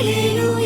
一路。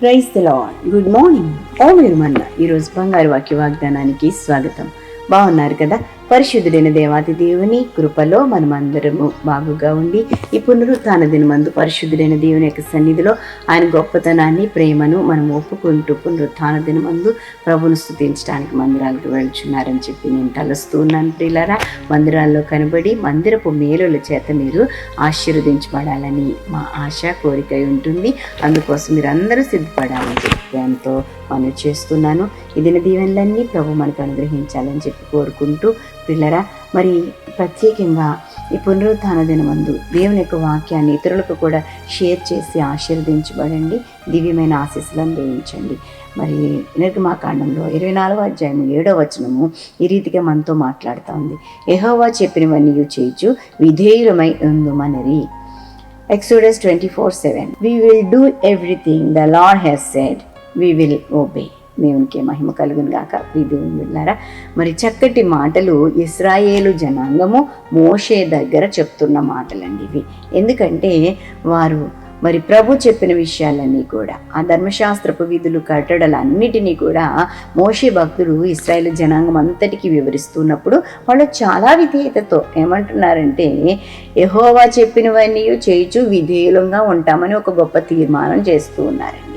praise lord good morning. ఓ మీరు మన్న ఈరోజు బంగారు వాక్య వాగ్దానానికి స్వాగతం. బాగున్నారు కదా? పరిశుద్ధుడైన దేవాతి దేవుని కృపలో మనమందరము బాగుగా ఉండి ఈ పునరుత్న దినమందు పరిశుద్ధుడైన దేవుని యొక్క సన్నిధిలో ఆయన గొప్పతనాన్ని ప్రేమను మనం ఒప్పుకుంటూ పునరుత్న దినమందు ప్రభును స్థుతించడానికి మందిరాలకు వెళ్తున్నారని చెప్పి నేను తలస్తూ ఉన్నాను ప్రియులారా. మందిరాల్లో కనబడి మందిరపు మేలుల చేత మీరు ఆశీర్వదించబడాలని మా ఆశ కోరిక ఉంటుంది. అందుకోసం మీరు అందరూ సిద్ధపడాలని చెప్పి ఎంతో మనం చేస్తున్నాను. ఈ దిన దీవెనలన్నీ ప్రభు మనకు అనుగ్రహించాలని చెప్పి కోరుకుంటూ పిల్లరా మరి ప్రత్యేకంగా ఈ పునరుత్థాన దినమందు దేవుని యొక్క వాక్యాన్ని ఇతరులకు కూడా షేర్ చేసి ఆశీర్వదించబడండి. దివ్యమైన ఆశీస్సులు అనుభవించండి. మరి నిర్గమాకాండంలో ఇరవై నాలుగో అధ్యాయము ఏడో వచనము ఈ రీతిగా మనతో మాట్లాడుతూ ఉంది. ఎహోవా చెప్పినవన్నీ చేయొచ్చు విధేయులమై ఉందుమనరి. Exodus twenty four seven. We will do everything the Lord has said we will obey దేవునికి మహిమ కలుగును గాక. ప్రీ దేవుని వెళ్ళారా మరి చక్కటి మాటలు ఇస్రాయేలు జనాంగము మోషే దగ్గర చెప్తున్న మాటలండి ఇవి. ఎందుకంటే వారు మరి ప్రభు చెప్పిన విషయాలన్నీ కూడా ఆ ధర్మశాస్త్రపు విధులు కట్టడలన్నిటినీ కూడా మోషే భక్తుడు ఇస్రాయేల్ జనాంగం అంతటికి వివరిస్తున్నప్పుడు వాళ్ళు చాలా విధేయతతో ఏమంటున్నారంటే యహోవా చెప్పినవన్నీ చేయుచు విధేయులంగా ఉంటామని ఒక గొప్ప తీర్మానం చేస్తూ ఉన్నారండి.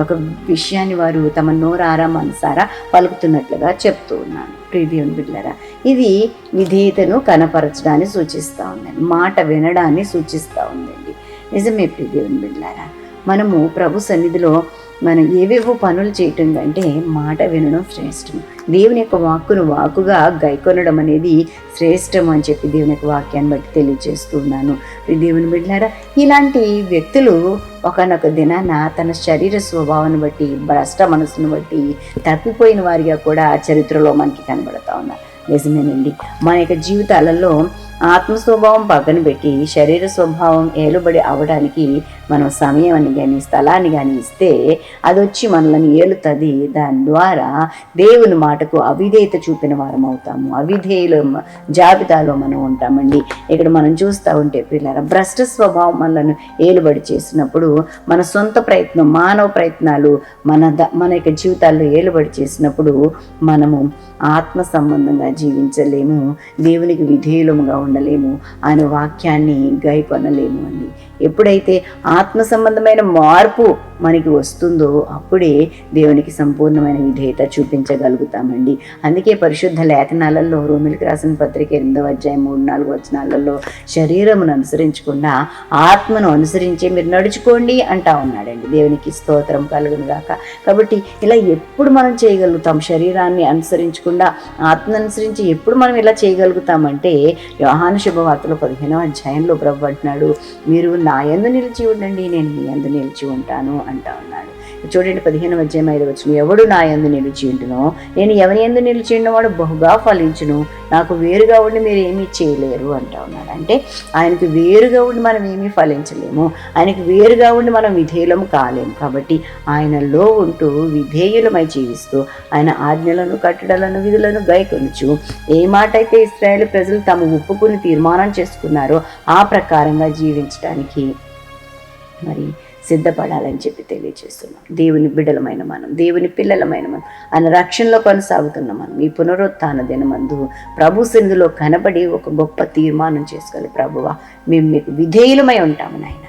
ఒక విషయాన్ని వారు తమ నోరారా మనసారా పలుకుతున్నట్లుగా చెప్తూ ఉన్నాను. ప్రీతిని బిడ్డలరా ఇది విధేయతను కనపరచడాన్ని సూచిస్తూ ఉందండి. మాట వినడాన్ని సూచిస్తూ ఉందండి. నిజమే ప్రియదేవుని బిడ్డలారా మనము ప్రభు సన్నిధిలో మనం ఏవేవో పనులు చేయటం కంటే మాట వినడం శ్రేష్టం. దేవుని యొక్క వాక్కును వాకుగా గైకొనడం అనేది శ్రేష్టం అని చెప్పి దేవుని యొక్క వాక్యాన్ని బట్టి తెలియజేస్తున్నాను దేవుని బిడ్డారా ఇలాంటి వ్యక్తులు ఒకనొక దినాన తన శరీర స్వభావాన్ని బట్టి భ్రష్ట మనసును బట్టి తప్పిపోయిన వారిగా కూడా చరిత్రలో మనకి కనబడతా ఉన్నారు. నిజమేనండి. మన యొక్క జీవితాలలో ఆత్మ స్వభావం పక్కన పెట్టి శరీర స్వభావం ఏలుబడి అవడానికి మనం సమయాన్ని కానీ స్థలాన్ని కానీ ఇస్తే అది వచ్చి మనల్ని ఏలుతుంది. దాని ద్వారా దేవుని మాటకు అవిధేయత చూపిన వారం అవుతాము. అవిధేయుల జాబితాలో మనం ఉంటామండి. ఇక్కడ మనం చూస్తూ ఉంటే పిల్లల భ్రష్ట స్వభావం మనలను ఏలుబడి చేసినప్పుడు మన సొంత ప్రయత్నం మానవ ప్రయత్నాలు మన ద మన యొక్క జీవితాల్లో ఏలుబడి చేసినప్పుడు మనము ఆత్మ సంబంధంగా జీవించలేము. దేవునికి విధేయులముగా ఉండలేము. ఆయన వాక్యాన్ని గైకొనలేము అండి. ఎప్పుడైతే ఆత్మ సంబంధమైన మార్పు మనకి వస్తుందో అప్పుడే దేవునికి సంపూర్ణమైన విధేయత చూపించగలుగుతామండి. అందుకే పరిశుద్ధ లేఖనాలలో రోమిలికి రాసిన పత్రిక ఎనిమిదవ అధ్యాయం మూడు నాలుగు వచనాలలో శరీరమును అనుసరించకుండా ఆత్మను అనుసరించి మీరు నడుచుకోండి అంటా ఉన్నాడండి. దేవునికి స్తోత్రం కలుగును గాక. కాబట్టి ఇలా ఎప్పుడు మనం చేయగలుగుతాం? శరీరాన్ని అనుసరించకుండా ఆత్మను అనుసరించి ఎప్పుడు మనం ఇలా చేయగలుగుతామంటే యోహాను శుభవార్తలు పదిహేనవ అధ్యాయంలో ప్రభు అంటున్నాడు మీరు నా యందు నిలిచి ఉండండి నేను మీ యందు నిలిచి ఉంటాను అంటా ఉన్నాడు. చూడండి పదిహేను అధ్యాయం ఐదు వచ్చిన ఎవడు నా యందు నిలిచి ఉంటునో నేను ఎవరి ఎందు నిలిచి వాడు బహుగా ఫలించును. నాకు వేరుగా ఉండి మీరు ఏమీ చేయలేరు అంటా ఉన్నాడు. అంటే ఆయనకు వేరుగా ఉండి మనం ఏమీ ఫలించలేము. ఆయనకు వేరుగా ఉండి మనం విధేయులం కాలేము. కాబట్టి ఆయనలో ఉంటూ విధేయులమై జీవిస్తూ ఆయన ఆజ్ఞలను కట్టడలను విధులను గైకొనుచు ఏ మాట అయితే ఇస్రాయేల్ ప్రజలు తాము ఒప్పుకుని తీర్మానం చేసుకున్నారో ఆ ప్రకారంగా జీవించడానికి మరి సిద్ధపడాలని చెప్పి తెలియజేస్తున్నాం. దేవుని బిడలమైన మనం దేవుని పిల్లలమైన మనం ఆయన రక్షణలో కొనసాగుతున్న మనం ఈ పునరుత్థాన దినమందు ప్రభు సింధులో కనబడి ఒక గొప్ప తీర్మానం చేసుకోవాలి. ప్రభువా మేము మీకు విధేయులమై ఉంటాము నాయన.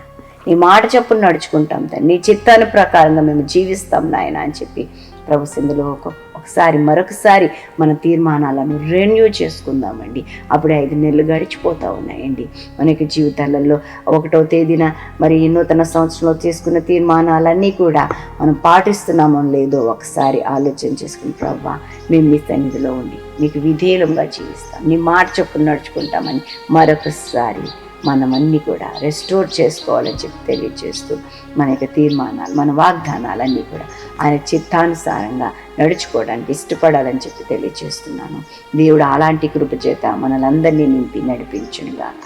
నీ మాట చెప్పును నడుచుకుంటాం నీ చిత్తాను ప్రకారంగా మేము జీవిస్తాం నాయన అని చెప్పి ప్రభు సింధులో ఒక ఒకసారి మరొకసారి మన తీర్మానాలను రెన్యూ చేసుకుందామండి. అప్పుడే ఐదు నెలలు గడిచిపోతూ ఉన్నాయండి. మనకి జీవితాలలో ఒకటో తేదీన మరి నూతన సంవత్సరంలో చేసుకున్న తీర్మానాలన్నీ కూడా మనం పాటిస్తున్నామో లేదో ఒకసారి ఆలోచన చేసుకుని ప్రవ్వా మేము మీ సన్నిధిలో ఉండి మీకు విధేయంగా జీవిస్తాం. నీ మాట చొప్పున నడుచుకుంటామని మరొకసారి మనమన్నీ కూడా రెస్టోర్ చేసుకోవాలని చెప్పి తెలియజేస్తూ మన యొక్క తీర్మానాలు మన వాగ్దానాలన్నీ కూడా ఆయన చిత్తానుసారంగా నడుచుకోవడానికి ఇష్టపడాలని చెప్పి తెలియజేస్తున్నాను దేవుడు అలాంటి కృప చేత మనలందరినీ నింపి నడిపించును గాక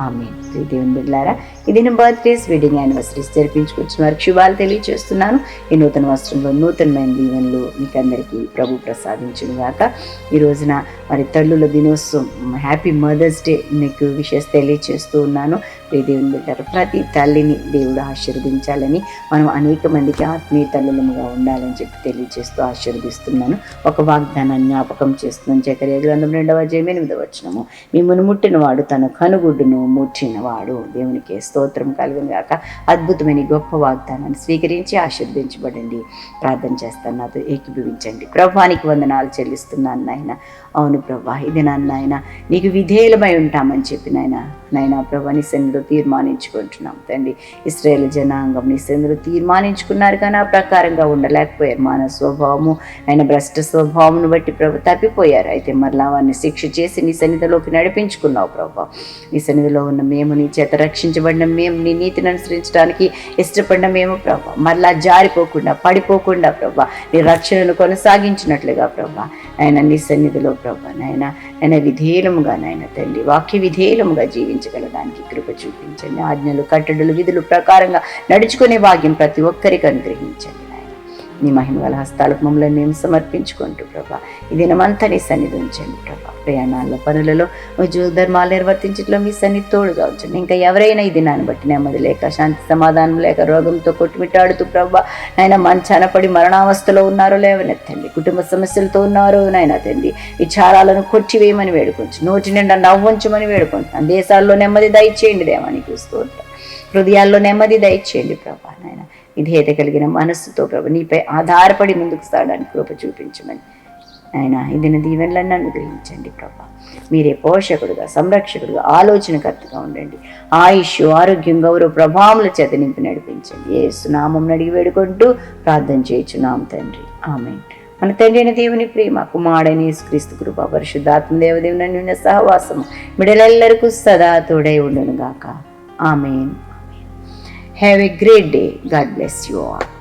ఆమె. దేవుని బిడ్లారా ఇది నేను బర్త్డేస్ వెడ్డింగ్ యానివర్సరీస్ జరిపించుకొచ్చిన వారికి శుభాలు తెలియజేస్తున్నాను. ఈ నూతన వస్త్రంలో నూతనమైన దీవెనలు మీకు అందరికీ ప్రభు ప్రసాదించును గాక. ఈ రోజున మరి తల్లుల దినోత్సవం హ్యాపీ మదర్స్ డే మీకు విషెస్ తెలియజేస్తూ ఉన్నాను. దేవుని బిడ్డారు ప్రతి తల్లిని దేవుడు ఆశీర్వదించాలని మనం అనేక మందికి ఆత్మీయ తల్లులముగా ఉండాలని చెప్పి తెలియజేస్తూ ఆశీర్వదిస్తున్నాను. ఒక వాగ్దానాన్ని జ్ఞాపకం చేస్తున్నాను. చక్కెర గ్రంథం రెండవ జయం ఎనిమిదవ వచ్చినము మిమ్మల్ని ముట్టినవాడు తన కనుగుడ్డును ముట్టినవాడు. దేవునికి స్తోత్రం కలుగును గాక. అద్భుతమైన గొప్ప వాగ్దానాన్ని స్వీకరించి ఆశీర్వదించబడండి. ప్రార్థన చేస్తాను. నాతో ఏకీభవించండి. ప్రభానికి వందనాలు చెల్లిస్తున్నాను నాయన. అవును ప్రభా ఇది నాన్న ఆయన నీకు విధేయులమై ఉంటామని చెప్పి నాయన నాయన ప్రభా నీ సన్నిధిలో తీర్మానించుకుంటున్నాం తండ్రి. ఇస్రాయేల్ జనాంగం నీ సన్నిధిలో తీర్మానించుకున్నారు కానీ ఆ ప్రకారంగా ఉండలేకపోయారు. మానవ స్వభావము ఆయన భ్రష్ట స్వభావంను బట్టి ప్రభు తప్పిపోయారు. అయితే మరలా వారిని శిక్ష చేసి నీ సన్నిధిలోకి నడిపించుకున్నావు ప్రభా. నీ సన్నిధిలో ఉన్న మేము నీ చేత రక్షించబడిన మేము నీ నీతిని అనుసరించడానికి ఇష్టపడిన మేము ప్రభా. మరలా జారిపోకుండా పడిపోకుండా ప్రభా నీ రక్షణను కొనసాగించినట్లుగా ప్రభా ఆయన నీ సన్నిధిలో ప్రభా నాయన ఆయన విధేయులముగా నాయన తండ్రి వాక్య విధేయులముగా జీవించగలడానికి కృప చూపించండి. ఆజ్ఞలు కట్టడలు విధులు ప్రకారంగా నడుచుకునే భాగ్యం ప్రతి ఒక్కరికి అనుగ్రహించండి. నీ మహిమగల హస్తాలకు మమ్మల్ని మేము సమర్పించుకుంటూ ప్రభా ఈ దినమంతా నీ సన్నిధి ఉంచండి ప్రభా. ప్రయాణాల్లో పనులలో ఉద్యోగ ధర్మాలు నిర్వర్తించట్లో మీ సన్నిధి తోడుగా ఉంచండి. ఇంకా ఎవరైనా ఈ దినాన్ని బట్టి నెమ్మది లేక శాంతి సమాధానం లేక రోగంతో కొట్టుమిట్టాడుతూ ప్రభా నాయన మంచాన పడి మరణావస్థలో ఉన్నారో లేవనెత్తండి కుటుంబ సమస్యలతో ఉన్నారో నాయన తండ్రి విచారాలను కొట్టివేయమని వేడుకొంచు. నోటి నిండా నవ్వుంచమని వేడుకుంటున్నాను. దేశాల్లో నెమ్మది దయచేయండి దేవానికి స్తోత్రం హృదయాల్లో నెమ్మది దయచేయండి ప్రభా నాయన. విధేయత కలిగిన మనస్సుతో ప్రభు నీపై ఆధారపడి ముందుకు సాగడానికి కృప చూపించమని. ఆయన ఇదిన దీవెనలను అనుగ్రహించండి ప్రభా. మీరే పోషకుడుగా సంరక్షకుడుగా ఆలోచనకర్తగా ఉండండి. ఆయుష్ ఆరోగ్యం గౌరవ ప్రభావముల చేత నింపి నడిపించండి. ఏ సునామం అడిగి వేడుకుంటూ ప్రార్థన చేయుచున్నాం తండ్రి. ఆమె మన తండ్రి అయిన దేవుని ప్రేమ కుమారుడైన యేసుక్రీస్తు కృప పరిశుద్ధాత్మ దేవదేవుని నిన్న సహవాసము మిడలెల్లరికూ సదా తోడై ఉండును గాక amen. Have a great day. God bless you all.